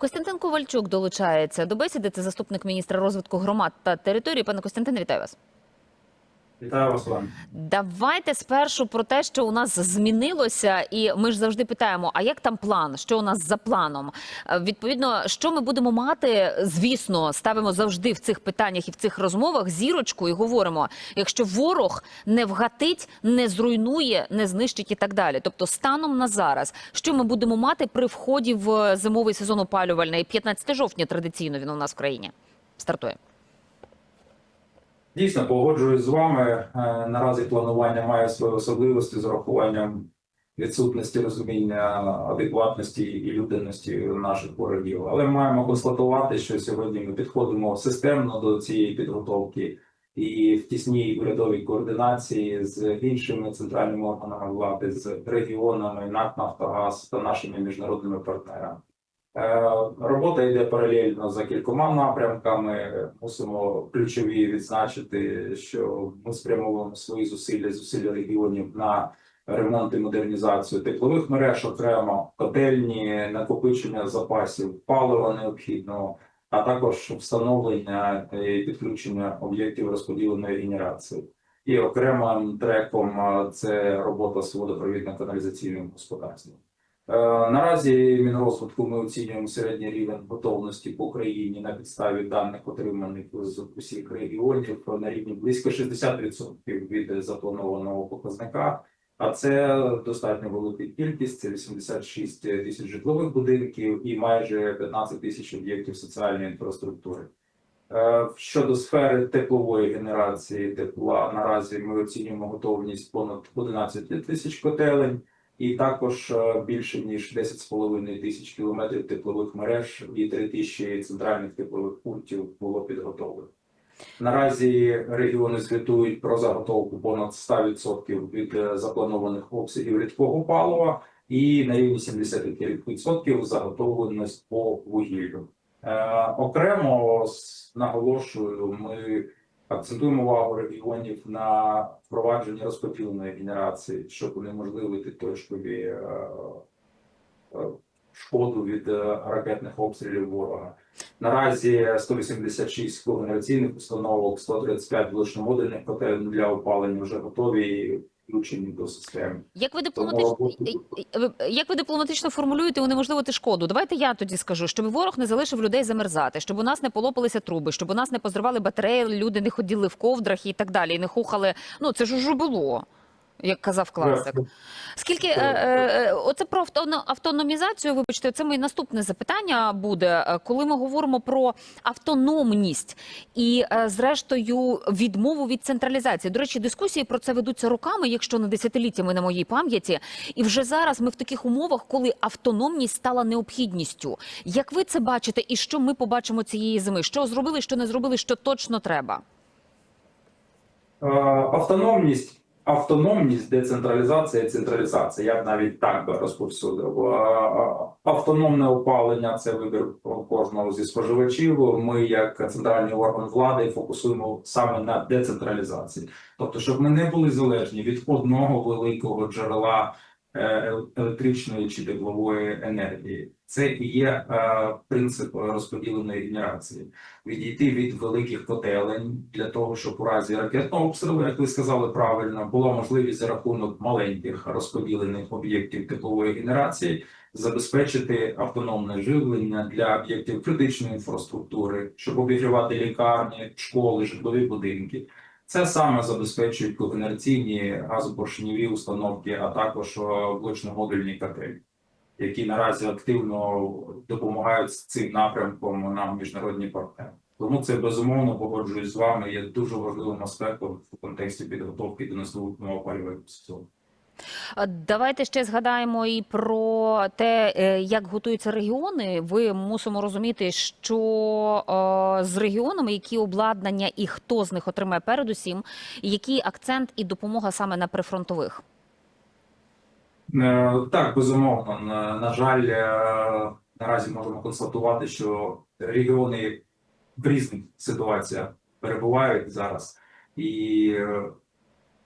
Костянтин Ковальчук долучається до бесіди. Це заступник міністра розвитку громад та території. Пане Костянтин, вітаю вас. Вітаю вас, Олена. Давайте спершу про те, що у нас змінилося, і ми ж завжди питаємо: а як там план? Що у нас за планом? Е, Відповідно, що ми будемо мати, звісно, ставимо завжди в цих питаннях і в цих розмовах зірочку і говоримо: якщо ворог не вгатить, не зруйнує, не знищить і так далі. Тобто, станом на зараз, що ми будемо мати при вході в зимовий сезон опалювальний 15 жовтня традиційно він у нас в країні стартує. Дійсно, погоджуюсь з вами. Е, Наразі планування має свої особливості з урахуванням відсутності розуміння адекватності і людяності наших ворогів. Але маємо констатувати, що сьогодні ми підходимо системно до цієї підготовки і в тісній урядовій координації з іншими центральними органами влади, з регіонами, НАК «Нафтогаз» та нашими міжнародними партнерами. Е, Робота йде паралельно за кількома напрямками. Мусимо ключові відзначити, що ми спрямовуємо свої зусилля, зусилля регіонів на ремонт і модернізацію теплових мереж, окремо котельні, накопичення запасів палива необхідного, а також встановлення і підключення об'єктів розподіленої генерації. І окремим треком е, це робота з водопровідно-каналізаційним господарством. Е, Наразі Мінрозвитку ми оцінюємо середній рівень готовності по Україні на підставі даних, отриманих з усіх регіонів на рівні близько 60% від запланованого показника. А це достатньо велика кількість. Це 86 тисяч житлових будинків і майже 15 тисяч об'єктів соціальної інфраструктури. Е, Щодо сфери теплової генерації тепла, наразі ми оцінюємо готовність понад 11 тисяч котелень і також е, більше ніж 10,5 тисяч кілометрів теплових мереж і 3 тисячі центральних теплових пунктів було підготовлено. Наразі регіони звітують про заготовку понад 100% від е, запланованих обсягів рідкого палива і на рівні 75% заготовленість по вугіллю. Е, окремо наголошую, ми акцентуємо увагу регіонів на впровадженні розподіленої генерації, щоб унеможливити точкові е, е, шкоду від е, ракетних обстрілів ворога. Наразі 186 когенераційних установок, 135 блочномодульних котелень для опалення вже готові включені до системи. Як ви дипломатично як ви дипломатично формулюєте унеможливити шкоду? Давайте я тоді скажу, щоб ворог не залишив людей замерзати, щоб у нас не полопалися труби, щоб у нас не позривали батареї, люди не ходили в ковдрах і так далі, і не хухали. Ну це ж уже було. Як казав класик, скільки е, е, е, оце про автоно- автономізацію? Вибачте, це моє наступне запитання буде, е, коли ми говоримо про автономність і, е, зрештою, відмову від централізації. До речі, дискусії про це ведуться роками, якщо не десятиліттями на моїй пам'яті. І вже зараз ми в таких умовах, коли автономність стала необхідністю. Як ви це бачите, і що ми побачимо цієї зими? Що зробили, що не зробили, що точно треба? Автономність, автономність, децентралізація, централізація. Я б навіть так би розповсюдив. Автономне опалення це вибір кожного зі споживачів. Ми, як центральний орган влади, фокусуємо саме на децентралізації. Тобто, щоб ми не були залежні від одного великого джерела електричної чи теплової енергії. Це і є е, принцип розподіленої генерації відійти від великих котелень для того, щоб у разі ракетного обстрілу, як ви сказали правильно, була можливість за рахунок маленьких розподілених об'єктів теплової генерації забезпечити автономне живлення для об'єктів критичної інфраструктури, щоб обігрівати лікарні, школи, житлові будинки. Це саме забезпечують когенераційні газопоршневі установки, а також е, блочно-модульні кателі, які наразі активно допомагають з цим напрямком нам міжнародні партнери. Тому це безумовно погоджуюсь з вами. Є дуже важливим аспектом в контексті підготовки до наступного опалювального сезону. А Давайте ще згадаємо і про те, е, як готуються регіони. Ви мусимо розуміти, що е, з регіонами які обладнання і хто з них отримає передусім, який акцент і допомога саме на прифронтових. Е, Так, безумовно. На, жаль, е, наразі можемо констатувати, що регіони в різних ситуаціях перебувають зараз, і е,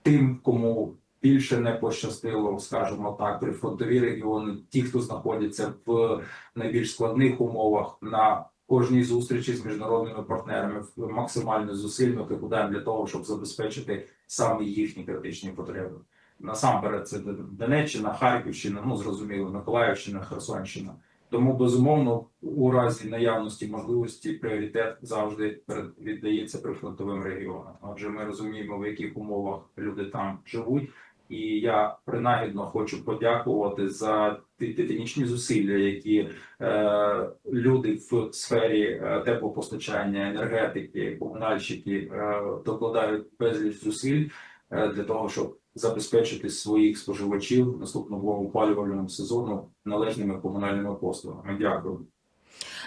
тим, кому більше не пощастило, скажімо так, прифронтові регіони, ті, хто знаходяться в найбільш складних умовах на кожній зустрічі з міжнародними партнерами максимально зусиль ми прикладаємо для того, щоб забезпечити саме їхні критичні потреби. Насамперед, це Донеччина, Харківщина, ну зрозуміло, Миколаївщина, Херсонщина. Тому безумовно, у разі наявності можливості пріоритет завжди віддається прифронтовим регіонам. Адже ми розуміємо, в яких умовах люди там живуть. І я принагідно хочу подякувати за титанічні зусилля, які е, люди в сфері е, теплопостачання, енергетики, комунальщики е, докладають безліч зусиль е, для того, щоб забезпечити своїх споживачів наступного опалювального сезону належними комунальними послугами. Дякую.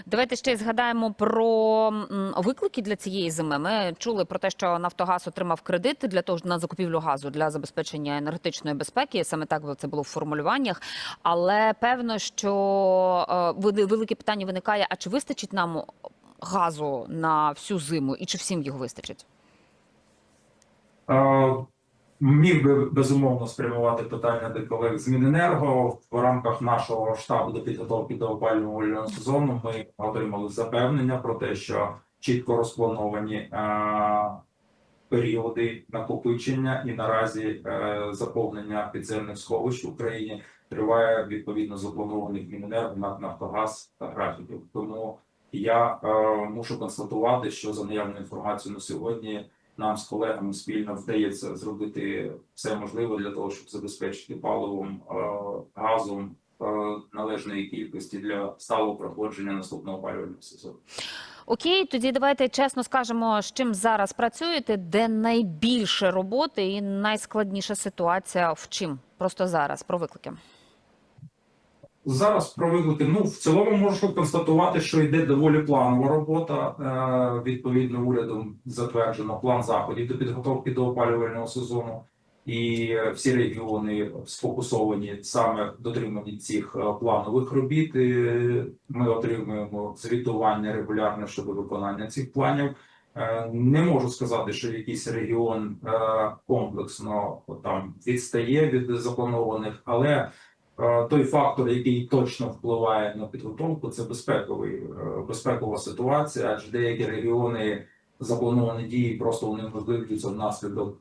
Давайте ще згадаємо про виклики для цієї зими. Ми чули про те, що Нафтогаз отримав кредити для того на закупівлю газу для забезпечення енергетичної безпеки. Саме так це було в формулюваннях. Але певно, що е, велике питання виникає: а чи вистачить нам газу на всю зиму, і чи всім його вистачить? Міг би безумовно спрямувати питання до колег з Міненерго в рамках нашого штабу до підготовки до опалювального сезону. Ми отримали запевнення про те, що чітко розплановані е, періоди накопичення і наразі е, заповнення підземних сховищ в Україні триває відповідно запланованих Міненерго на Нафтогаз та графіків. Тому я е, мушу констатувати, що за наявною інформацією на сьогодні нам з колегами спільно вдається зробити все можливе для того, щоб забезпечити паливом, е, газом е, належної кількості для сталого проходження наступного опалювального сезону. Окей, тоді давайте чесно скажемо, з чим зараз працюєте, де найбільше роботи і найскладніша ситуація в чим? Просто зараз про виклики. Зараз про виклики. Ну в цілому можу констатувати, що йде доволі планова робота. Е, відповідно, урядом затверджено план заходів до підготовки до опалювального сезону, і всі регіони сфокусовані саме в цих е, планових робіт. Е, Ми отримуємо звітування регулярне щодо виконання цих планів. Не можу сказати, що якийсь регіон комплексно там відстає від запланованих, але той фактор, який точно впливає на підготовку, це безпековий е, безпекова ситуація, адже деякі регіони заплановані дії просто унеможливлюються внаслідок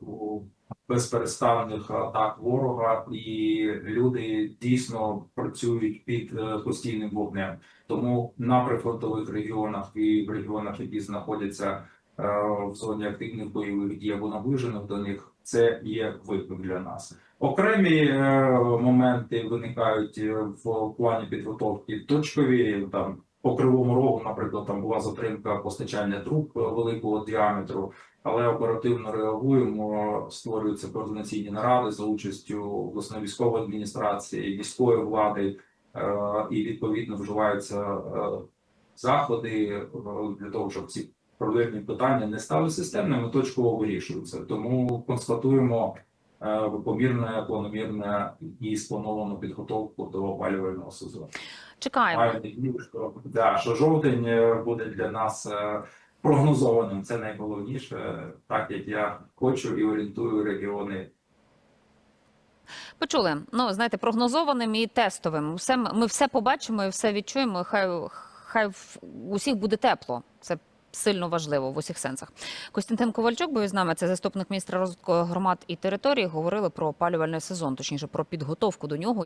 безперестанних атак ворога, і люди дійсно працюють під е, постійним вогнем. Тому на прифронтових регіонах і в регіонах, які знаходяться е, в зоні активних бойових дій або наближених до них, це є виклик для нас. Окремі е, моменти виникають е, в плані підготовки точкові. Там по кривому рогу, наприклад, там була затримка постачання труб е, великого діаметру, але оперативно реагуємо. Створюються координаційні наради за участю обласної військової адміністрації, міської влади, і відповідно вживаються заходи для того, щоб ці проблемні питання не стали системними, точково вирішуються. Тому констатуємо помірне, планомірне і сплановану підготовку до опалювального сезону. Чекаємо. Маю надію, що, да, що жовтень е, буде для нас е, прогнозованим. Це найголовніше, так як я хочу і орієнтую регіони Почули. Ну знаєте, прогнозованим і тестовим. Все ми все побачимо і все відчуємо. Хай хай в усіх буде тепло. Це сильно важливо в усіх сенсах. Костянтин Ковальчук був із нами. Це заступник міністра розвитку громад і територій. Говорили про опалювальний сезон, точніше про підготовку до нього.